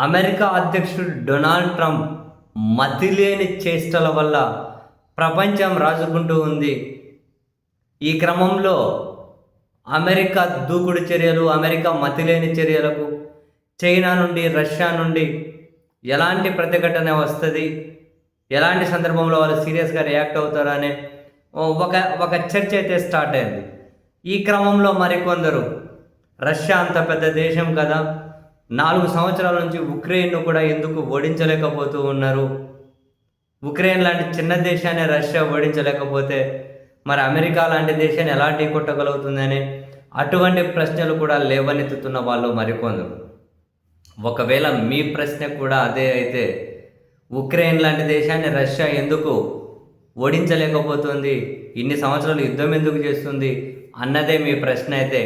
America అధ్యక్షుడు Donald Trump మతిలేని చేష్టల వల్ల ప్రపంచం రాజుకుంటూ ఉంది. ఈ క్రమంలో అమెరికా దూకుడు చర్యలు అమెరికా మతిలేని చర్యలకు చైనా నుండి రష్యా నుండి ఎలాంటి ప్రతిఘటన వస్తుంది? ఎలాంటి సందర్భంలో వాళ్ళు సీరియస్గా రియాక్ట్ అవుతారు అనే ఒక ఒక చర్చ అయితే స్టార్ట్ అయింది. ఈ క్రమంలో మరికొందరు. రష్యా అంత పెద్ద దేశం కదా. నాలుగు సంవత్సరాల నుంచి ఉక్రెయిన్ను కూడా ఎందుకు ఓడించలేకపోతూ ఉన్నారు? ఉక్రెయిన్ లాంటి చిన్న దేశాన్ని రష్యా ఓడించలేకపోతే మరి అమెరికా లాంటి దేశాన్ని ఎలా ఢీకొట్టగలుగుతుందని అటువంటి ప్రశ్నలు కూడా లేవనెత్తుతున్న వాళ్ళు మరికొందరు. ఒకవేళ మీ ప్రశ్న కూడా అదే అయితే ఉక్రెయిన్ లాంటి దేశాన్ని రష్యా ఎందుకు ఓడించలేకపోతుంది? ఇన్ని సంవత్సరాలు యుద్ధం ఎందుకు చేస్తుంది? అన్నదే మీ ప్రశ్న అయితే.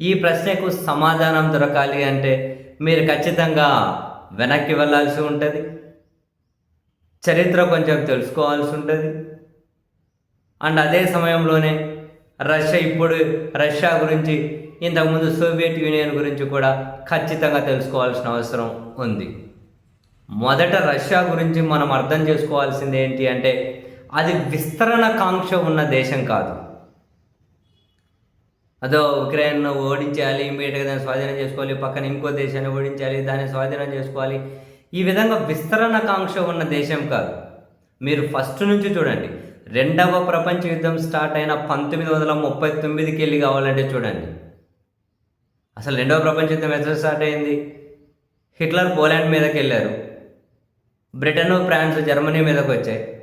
ఈ ప్రశ్నకు సమాధానం దొరకాలి అంటే మీరు ఖచ్చితంగా వెనక్కి వెళ్ళాల్సి ఉంటుంది. చరిత్ర కొంచెం తెలుసుకోవాల్సి ఉంటుంది. అండ్ అదే సమయంలోనే రష్యా ఇప్పుడు రష్యా గురించి ఇంతకుముందు సోవియట్ యూనియన్ గురించి కూడా ఖచ్చితంగా తెలుసుకోవాల్సిన అవసరం ఉంది. మొదట రష్యా గురించి మనం అర్థం చేసుకోవాల్సింది ఏంటి అంటే అది విస్తరణ కాంక్ష ఉన్న దేశం కాదు. అదో ఉక్రెయిన్ను ఓడించాలి ఇమీడియట్గా దాన్ని స్వాధీనం చేసుకోవాలి పక్కన ఇంకో దేశాన్ని ఓడించాలి దాన్ని స్వాధీనం చేసుకోవాలి. ఈ విధంగా విస్తరణకాంక్ష ఉన్న దేశం కాదు. మీరు ఫస్ట్ నుంచి చూడండి. రెండవ ప్రపంచ యుద్ధం స్టార్ట్ అయిన పంతొమ్మిది వందల ముప్పై తొమ్మిదికి వెళ్ళి కావాలంటే చూడండి. అసలు రెండవ ప్రపంచ యుద్ధం ఎట్లా స్టార్ట్ అయింది? హిట్లర్ పోలాండ్ మీదకి వెళ్ళారు. బ్రిటన్ ఫ్రాన్స్ జర్మనీ మీదకి వచ్చాయి.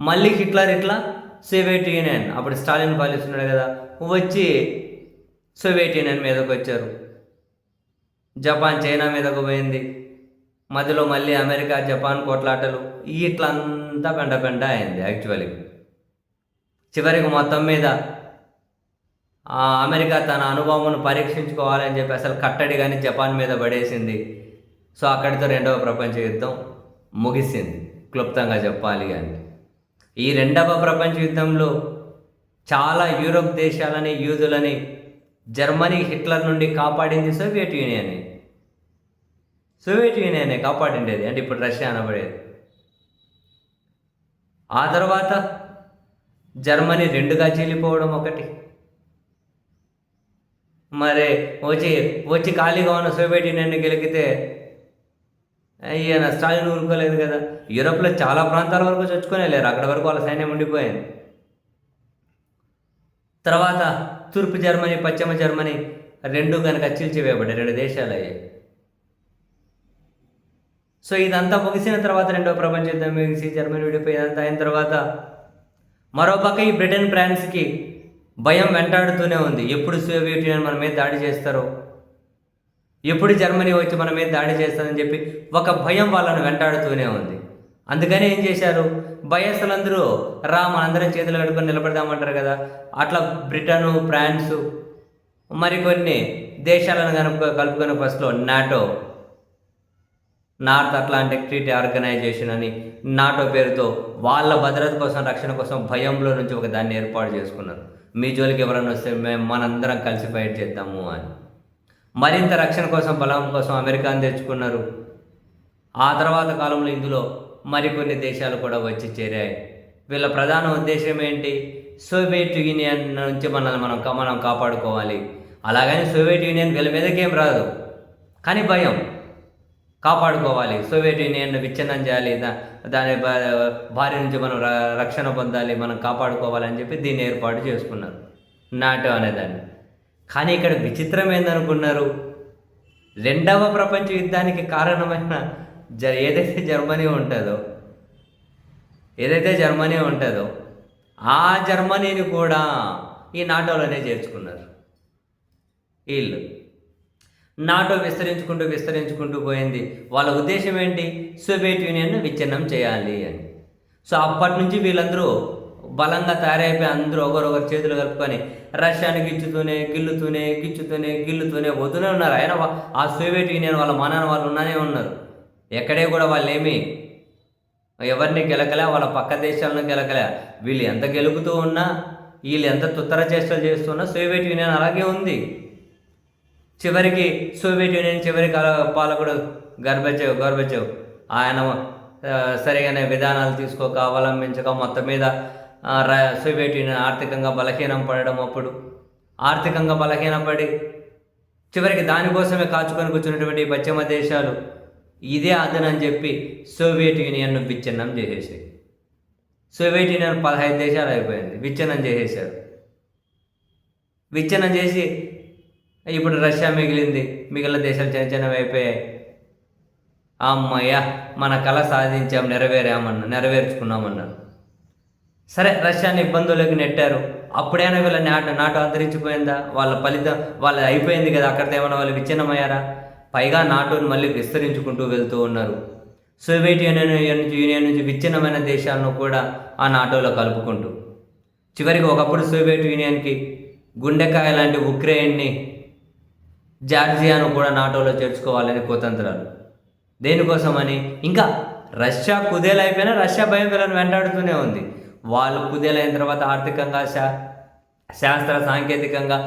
మళ్ళీ హిట్లర్ ఇట్లా సోవియట్ యూనియన్. అప్పుడు స్టాలిన్ పాలిస్తున్నాడు కదా. వచ్చి సోవియట్ యూనియన్ మీదకి వచ్చారు. జపాన్ చైనా మీదకు పోయింది. మధ్యలో మళ్ళీ అమెరికా జపాన్ కొట్లాటలు. ఇట్లంతా పెండ పెండ అయింది యాక్చువల్లీ చివరికి మొత్తం మీద ఆ అమెరికా తన అనుభవంను పరీక్షించుకోవాలని చెప్పి అసలు కట్టడి కానీ జపాన్ మీద పడేసింది. సో అక్కడితో రెండవ ప్రపంచ యుద్ధం ముగిసింది. క్లుప్తంగా చెప్పాలి అని ఈ రెండవ ప్రపంచ యుద్ధంలో చాలా యూరోప్ దేశాలని యూదులని జర్మనీ హిట్లర్ నుండి కాపాడింది సోవియట్ యూనియన్. సోవియట్ యూనియనే కాపాడిండేది. అంటే ఇప్పుడు రష్యా అనబడేది. ఆ తర్వాత జర్మనీ రెండుగా చీలిపోవడం ఒకటి. మరి వచ్చి వచ్చి ఖాళీగా ఉన్న సోవియట్ యూనియన్ని గెలిగితే ఈయన స్టాలిన్ ఊరుకోలేదు కదా. యూరోప్లో చాలా ప్రాంతాల వరకు చొచ్చుకునే లేరు అక్కడ వరకు వాళ్ళ సైన్యం ఉండిపోయింది. తర్వాత తూర్పు జర్మనీ పశ్చిమ జర్మనీ రెండు కనుక చీల్చివేయబడ్డాయి. రెండు దేశాలు అయ్యాయి. సో ఇదంతా ముగిసిన తర్వాత రెండో ప్రపంచ యుద్ధం ముగిసి జర్మనీ విడిపోయి ఇదంతా అయిన తర్వాత మరోపక్క ఈ బ్రిటన్ ఫ్రాన్స్కి భయం వెంటాడుతూనే ఉంది. ఎప్పుడు సోవియట్ యూనియన్ మన మీద దాడి చేస్తారో ఎప్పుడు జర్మనీ వచ్చి మన మీద దాడి చేస్తుందని చెప్పి ఒక భయం వాళ్ళను వెంటాడుతూనే ఉంది. అందుకని ఏం చేశారు? భయస్థులందరూ రా మనందరం చేతులు కట్టుకొని నిలబడదామంటారు కదా. అట్లా బ్రిటను ఫ్రాన్స్ మరికొన్ని దేశాలను కనుక కలుపుకొని ఫస్ట్లో NATO North Atlantic Treaty Organization అని నాటో పేరుతో వాళ్ళ భద్రత కోసం రక్షణ కోసం భయంలో నుంచి ఒక దాన్ని ఏర్పాటు చేసుకున్నారు. మీ జోలికి ఎవరైనా వస్తే మేము మనందరం కలిసి ఫైట్ చేద్దాము అని. మరింత రక్షణ కోసం బలం కోసం అమెరికాను తెచ్చుకున్నారు ఆ తర్వాత కాలంలో ఇందులో మరికొన్ని దేశాలు కూడా వచ్చి చేరాయి. వీళ్ళ ప్రధాన ఉద్దేశం ఏంటి? సోవియట్ యూనియన్ నుంచి మనల్ని మనం మనం కాపాడుకోవాలి. అలాగని సోవియట్ యూనియన్ వీళ్ళ మీదకేం రాదు. కానీ భయం. కాపాడుకోవాలి. సోవియట్ యూనియన్ విచ్ఛిన్నం చేయాలి. దాని బా- బారి నుంచి మనం ర- రక్షణ పొందాలి. మనం కాపాడుకోవాలని చెప్పి దీన్ని ఏర్పాటు చేసుకున్నారు. నాటో అనేదాన్ని కానీ ఇక్కడ విచిత్రం ఏందనుకున్నారు? రెండవ ప్రపంచ యుద్ధానికి కారణమైన జ ఏదైతే జర్మనీ ఉంటుందో ఏదైతే జర్మనీ ఉంటుందో ఆ జర్మనీని కూడా ఈ నాటోలోనే చేర్చుకున్నారు. వీళ్ళు. నాటో విస్తరించుకుంటూ విస్తరించుకుంటూ పోయింది. వాళ్ళ ఉద్దేశం ఏంటి? సోవియట్ యూనియన్ను విచ్ఛిన్నం చేయాలి అని. సో అప్పటి నుంచి వీళ్ళందరూ బలంగా తయారైపోయి అందరూ ఒకరొకరు చేతులు కలుపుకొని రష్యాని గిచ్చుతూనే గిల్లుతూనే గిచ్చుతూనే గిల్లుతూనే వద్దునే ఉన్నారు. ఆయన ఆ సోవియట్ యూనియన్ వాళ్ళ మానాన వాళ్ళు ఉన్నానే ఉన్నారు. ఎక్కడే కూడా వాళ్ళు ఏమి ఎవరిని గెలకలే వాళ్ళ పక్క దేశాలను గెలకలే వీళ్ళు ఎంత గెలుపుతూ ఉన్నా వీళ్ళు ఎంత తుత్తర చేష్టలు చేస్తున్నా సోవియట్ యూనియన్ అలాగే ఉంది. చివరికి సోవియట్ యూనియన్ చివరికి పాలకుడు గర్భచేవ్ గర్భచేవ్ ఆయన ఆ, సరిగానే విధానాలు తీసుకోక అవలంబించక మొత్తం మీద సోవియట్ యూనియన్ ఆర్థికంగా బలహీనం పడడం అప్పుడు. ఆర్థికంగా బలహీనపడి చివరికి దానికోసమే కాచుకొని కూర్చున్నటువంటి పశ్చిమ దేశాలు ఇదే అదనని చెప్పి సోవియట్ యూనియన్ను విచ్ఛిన్నం చేసేసాయి. సోవియట్ యూనియన్ పదహైదు దేశాలు అయిపోయింది విచ్ఛిన్నం చేసేసారు. విచ్ఛిన్నం చేసి ఇప్పుడు రష్యా మిగిలింది మిగిలిన దేశాలు చిన్న చిన్నవి అయిపోయాయి. అమ్మయ్య మన కళ సాధించాం నెరవేరామన్నా నెరవేర్చుకున్నామన్నారు. సరే రష్యాని ఇబ్బందుల్లోకి నెట్టారు. అప్పుడైనా వీళ్ళ నాట నాటు అంతరించిపోయిందా? వాళ్ళ ఫలితం వాళ్ళ అయిపోయింది కదా అక్కడితో ఏమైనా వాళ్ళు విచ్ఛిన్నమయ్యారా? పైగా నాటోని మళ్ళీ విస్తరించుకుంటూ వెళ్తూ ఉన్నారు. సోవియట్ యూనియన్ నుంచి యూనియన్ నుంచి విచ్ఛిన్నమైన దేశాలను కూడా ఆ నాటోలో కలుపుకుంటూ. చివరికి ఒకప్పుడు సోవియట్ యూనియన్కి గుండెకాయ లాంటి ఉక్రెయిన్ని జార్జియాను కూడా నాటోలో చేర్చుకోవాలని కుతంత్రాలు. దేనికోసమని? ఇంకా రష్యా కుదేలైపోయినా రష్యా భయం వీళ్ళని వెంటాడుతూనే ఉంది. వాళ్ళు కుదేలైన తర్వాత ఆర్థికంగా శా శాస్త్ర సాంకేతికంగా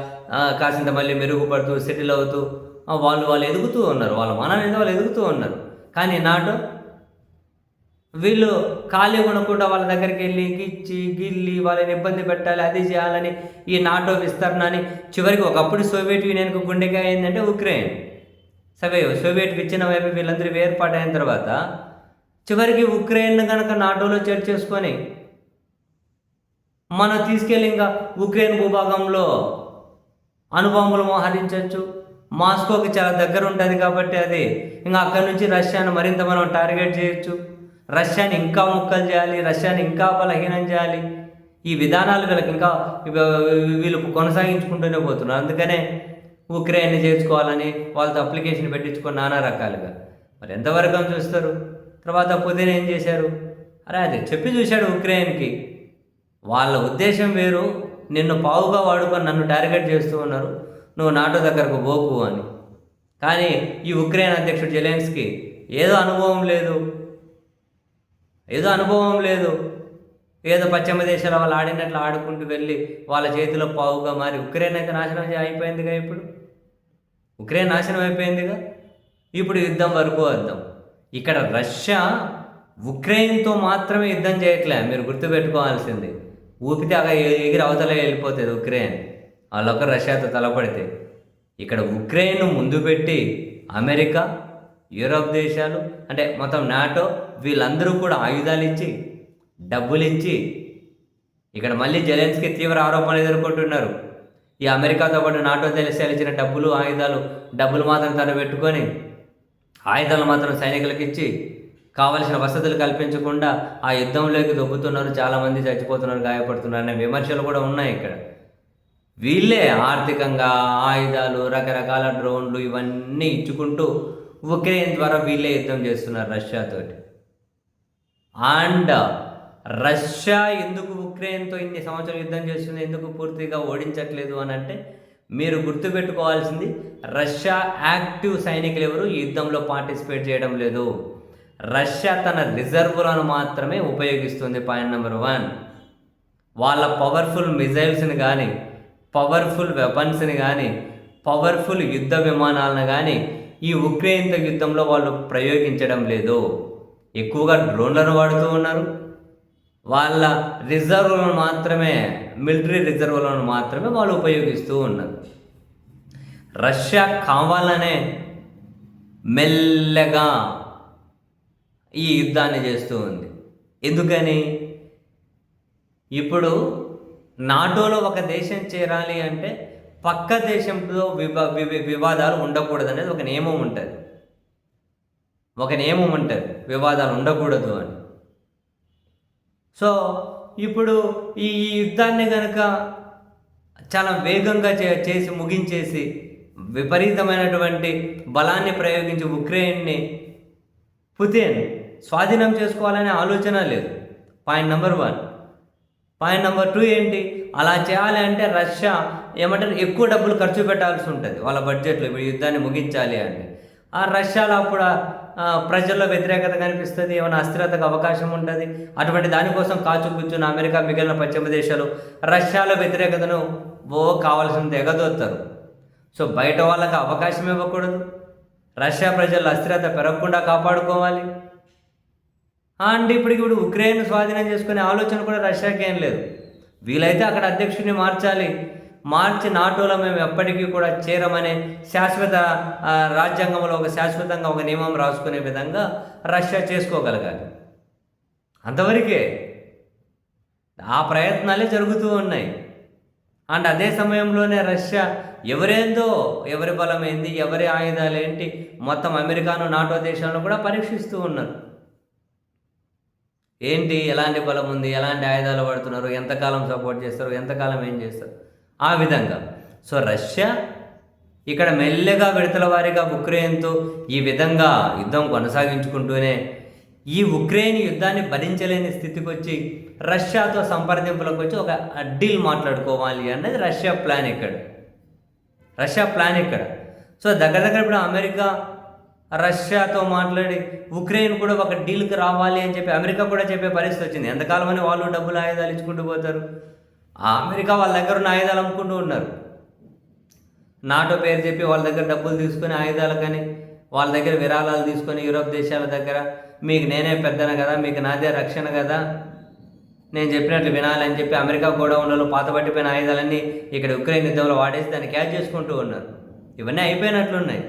కాసింత మళ్ళీ మెరుగుపడుతూ సెటిల్ అవుతూ వాళ్ళు వాళ్ళు ఎదుగుతూ ఉన్నారు. వాళ్ళ మన మీద వాళ్ళు ఎదుగుతూ ఉన్నారు. కానీ నాటో వీళ్ళు ఖాళీ ఉండకుండా వాళ్ళ దగ్గరికి వెళ్ళి గిచ్చి గిల్లి వాళ్ళని ఇబ్బంది పెట్టాలి అది చేయాలని ఈ నాటో విస్తరణ అని చివరికి ఒకప్పుడు సోవియట్ యూనియన్కు గుండెకాయ ఏంటంటే ఉక్రెయిన్. సవే సోవియట్ విచ్చిన వైపు వీళ్ళందరూ వేర్పాటైన తర్వాత చివరికి ఉక్రెయిన్ కనుక నాటోలో చేర్చేసుకొని మనం తీసుకెళ్ళి ఇంకా ఉక్రెయిన్ భూభాగంలో అనుబాంబులు మోహరించవచ్చు. మాస్కోకి చాలా దగ్గర ఉంటుంది కాబట్టి అది. ఇంకా అక్కడి నుంచి రష్యాను మరింత మనం టార్గెట్ చేయొచ్చు. రష్యాని ఇంకా ముక్కలు చేయాలి రష్యాని ఇంకా బలహీనం చేయాలి. ఈ విధానాలు వీళ్ళకి ఇంకా వీళ్ళు కొనసాగించుకుంటూనే పోతున్నారు. అందుకనే ఉక్రెయిన్ని చేర్చుకోవాలని వాళ్ళతో అప్లికేషన్ పెట్టించుకొని నానా రకాలుగా. మరి ఎంతవరకు చూస్తారు? తర్వాత పుతిన్ ఏం చేశారు? అరే అది చెప్పి చూశాడు ఉక్రెయిన్కి. వాళ్ళ ఉద్దేశం వేరు. నిన్ను పావుగా వాడుకొని నన్ను టార్గెట్ చేస్తూ ఉన్నారు. నువ్వు నాటో దగ్గరకు పోకు అని. కానీ ఈ ఉక్రెయిన్ అధ్యక్షుడు జెలెన్స్కి ఏదో అనుభవం లేదు. ఏదో అనుభవం లేదు. ఏదో పశ్చిమ దేశాల వాళ్ళు ఆడినట్లు ఆడుకుంటూ వెళ్ళి వాళ్ళ చేతిలో పావుగా మారి ఉక్రెయిన్ అయితే నాశనం అయిపోయిందిగా ఇప్పుడు? ఉక్రెయిన్ నాశనం అయిపోయిందిగా? ఇప్పుడు యుద్ధం వరకు వద్దాం ఇక్కడ రష్యా ఉక్రెయిన్తో మాత్రమే యుద్ధం చేయట్లే. మీరు గుర్తుపెట్టుకోవాల్సింది. ఊపితే అక్కడ ఎగిరి అవతల వెళ్ళిపోతుంది ఉక్రెయిన్. వాళ్ళొక్క రష్యాతో తలపడితే. ఇక్కడ ఉక్రెయిన్ ముందు పెట్టి అమెరికా యూరోప్ దేశాలు అంటే మొత్తం నాటో వీళ్ళందరూ కూడా ఆయుధాలు ఇచ్చి డబ్బులు ఇచ్చి ఇక్కడ మళ్ళీ జెలెన్స్కి తీవ్ర ఆరోపణలు ఎదుర్కొంటున్నారు. ఈ అమెరికాతో పాటు నాటో దేశాలు ఇచ్చిన డబ్బులు ఆయుధాలు డబ్బులు మాత్రం తను పెట్టుకొని ఆయుధాలు మాత్రం సైనికులకు ఇచ్చి కావలసిన వసతులు కల్పించకుండా ఆ యుద్ధంలోకి దొబ్బుతున్నారు. చాలామంది చచ్చిపోతున్నారు గాయపడుతున్నారు అనే విమర్శలు కూడా ఉన్నాయి ఇక్కడ. వీళ్ళే ఆర్థికంగా ఆయుధాలు రకరకాల డ్రోన్లు ఇవన్నీ ఇచ్చుకుంటూ ఉక్రెయిన్ ద్వారా వీళ్ళే యుద్ధం చేస్తున్నారు రష్యాతోటి అండ్ రష్యా ఎందుకు ఉక్రెయిన్తో ఇన్ని సంవత్సరాలు యుద్ధం చేస్తుంది ఎందుకు పూర్తిగా ఓడించట్లేదు అని అంటే మీరు గుర్తుపెట్టుకోవాల్సింది రష్యా యాక్టివ్ సైనికులు ఎవరు? యుద్ధంలో పార్టిసిపేట్ చేయడం లేదు. రష్యా తన రిజర్వులను మాత్రమే ఉపయోగిస్తుంది. Point number one. వాళ్ళ పవర్ఫుల్ మిజైల్స్ని కానీ పవర్ఫుల్ వెపన్స్ని కానీ పవర్ఫుల్ యుద్ధ విమానాలను కానీ ఈ ఉక్రెయిన్తో యుద్ధంలో వాళ్ళు ప్రయోగించడం లేదు. ఎక్కువగా డ్రోన్లను వాడుతూ ఉన్నారు. వాళ్ళ రిజర్వులను మాత్రమే మిలిటరీ రిజర్వులను మాత్రమే వాళ్ళు ఉపయోగిస్తూ ఉన్నారు. రష్యా కావాలనే మెల్లగా ఈ యుద్ధాన్ని చేస్తూ ఉంది. ఎందుకని? ఇప్పుడు నాటోలో ఒక దేశం చేరాలి అంటే పక్క దేశంతో వివా వివాదాలు ఉండకూడదు అనేది ఒక నియమం ఉంటుంది. ఒక నియమం ఉంటుంది. వివాదాలు ఉండకూడదు అని. సో ఇప్పుడు ఈ ఈ యుద్ధాన్ని కనుక చాలా వేగంగా చే చేసి ముగించేసి విపరీతమైనటువంటి బలాన్ని ప్రయోగించి ఉక్రెయిన్ని పుతిన్ స్వాధీనం చేసుకోవాలనే ఆలోచన లేదు. Point number one point number two ఏంటి? అలా చేయాలి అంటే రష్యా ఏమంటారు? ఎక్కువ డబ్బులు ఖర్చు పెట్టాల్సి ఉంటుంది. వాళ్ళ బడ్జెట్లో ఇప్పుడు యుద్ధాన్ని ముగించాలి అంటే. ఆ రష్యాలో అప్పుడు ప్రజల్లో వ్యతిరేకత కనిపిస్తుంది ఏమైనా అస్థిరతకు అవకాశం ఉంటుంది. అటువంటి దానికోసం కాచు కూర్చున్న అమెరికా మిగిలిన పశ్చిమ దేశాలు రష్యాలో వ్యతిరేకతను ఓ కావాల్సినంత ఎగదొత్తారు. సో బయట వాళ్ళకి అవకాశం ఇవ్వకూడదు. రష్యా ప్రజల అస్థిరత పెరగకుండా కాపాడుకోవాలి. అంటే ఇప్పటికి ఇప్పుడు ఉక్రెయిన్ స్వాధీనం చేసుకునే ఆలోచన కూడా రష్యాకి ఏం లేదు. వీలైతే అక్కడ అధ్యక్షుడిని మార్చాలి. మార్చి నాటోలో మేము ఎప్పటికీ కూడా చేరమనే శాశ్వత రాజ్యాంగంలో ఒక శాశ్వతంగా ఒక నియమం రాసుకునే విధంగా రష్యా చేసుకోగలగాలి. అంతవరకే ఆ ప్రయత్నాలే జరుగుతూ ఉన్నాయి. అండ్ అదే సమయంలోనే రష్యా ఎవరేందో ఎవరి బలమైంది ఎవరి ఆయుధాలు ఏంటి మొత్తం అమెరికాను నాటో దేశాలను కూడా పరీక్షిస్తూ ఉన్నారు. ఏంటి ఎలాంటి బలం ఉంది? ఎలాంటి ఆయుధాలు పడుతున్నారు ఎంతకాలం సపోర్ట్ చేస్తారు? ఎంతకాలం ఏం చేస్తారు? ఆ విధంగా. సో రష్యా ఇక్కడ మెల్లగా విడతల వారీగా ఉక్రెయిన్తో ఈ విధంగా యుద్ధం కొనసాగించుకుంటూనే ఈ ఉక్రెయిన్ యుద్ధాన్ని భరించలేని స్థితికి వచ్చి రష్యాతో సంప్రదింపులకు వచ్చి ఒక డీల్ మాట్లాడుకోవాలి అన్నది రష్యా ప్లాన్ ఇక్కడ. రష్యా ప్లాన్ ఇక్కడ. సో దగ్గర దగ్గర ఇప్పుడు అమెరికా రష్యాతో మాట్లాడి ఉక్రెయిన్ కూడా ఒక డీల్కి రావాలి అని చెప్పి అమెరికా కూడా చెప్పే పరిస్థితి వచ్చింది. ఎంతకాలం అని వాళ్ళు డబ్బులు ఆయుధాలు ఇచ్చుకుంటూ పోతారు. ఆ అమెరికా వాళ్ళ దగ్గర ఉన్న ఆయుధాలు అమ్ముకుంటూ ఉన్నారు. నాటో పేరు చెప్పి వాళ్ళ దగ్గర డబ్బులు తీసుకొని ఆయుధాలు కానీ వాళ్ళ దగ్గర విరాళాలు తీసుకొని యూరోప్ దేశాల దగ్గర మీకు నేనే పెద్దన కదా మీకు నాదే రక్షణ కదా నేను చెప్పినట్లు వినాలని చెప్పి అమెరికా గోడౌన్లలో పాతబట్టిపోయిన ఆయుధాలన్నీ ఇక్కడ ఉక్రెయిన్ యుద్ధంలో వాడేసి దాన్ని క్యాచ్ చేసుకుంటూ ఉన్నారు. ఇవన్నీ అయిపోయినట్లున్నాయి.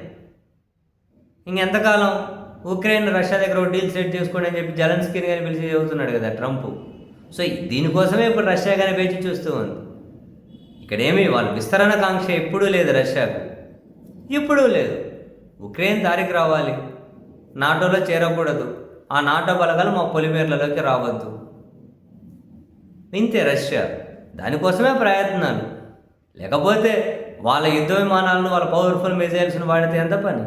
ఇంకెంతకాలం ఉక్రెయిన్ రష్యా దగ్గర ఒక డీల్ సెట్ చేసుకోండి అని చెప్పి జలన్స్కీని కానీ పిలిచి చదువుతున్నాడు కదా ట్రంప్. సో దీనికోసమే ఇప్పుడు రష్యా కానీ వేచి చూస్తూ ఉంది. ఇక్కడేమి వాళ్ళు విస్తరణ కాంక్ష ఎప్పుడూ లేదు రష్యాకు. ఇప్పుడు లేదు. ఉక్రెయిన్ దారికి రావాలి. నాటోలో చేరకూడదు. ఆ నాటో బలగాలు మా పొలిమేర్లలోకి రావద్దు. ఇంతే రష్యా. దానికోసమే ప్రయత్నాలు. లేకపోతే వాళ్ళ యుద్ధ విమానాలను వాళ్ళ పవర్ఫుల్ మిజైల్స్ను వాడితే ఎంత పని?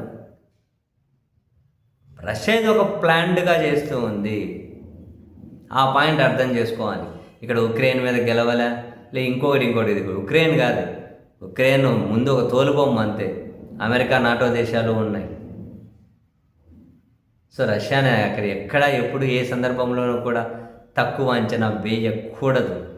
రష్యా ఇది ఒక ప్లాన్డ్గా చేస్తూ ఉంది. ఆ పాయింట్ అర్థం చేసుకోవాలి. ఇక్కడ ఉక్రెయిన్ మీద గెలవలే? లే ఇంకొకటి ఇంకోటి ఇది ఉక్రెయిన్ కాదు. ఉక్రెయిన్ ముందు ఒక తోలుబొమ్మ అంతే. అమెరికా నాటో దేశాలు ఉన్నాయి. సో రష్యానే అక్కడ ఎక్కడ ఎప్పుడు ఏ సందర్భంలోనూ కూడా తక్కువ అంచనా వేయకూడదు.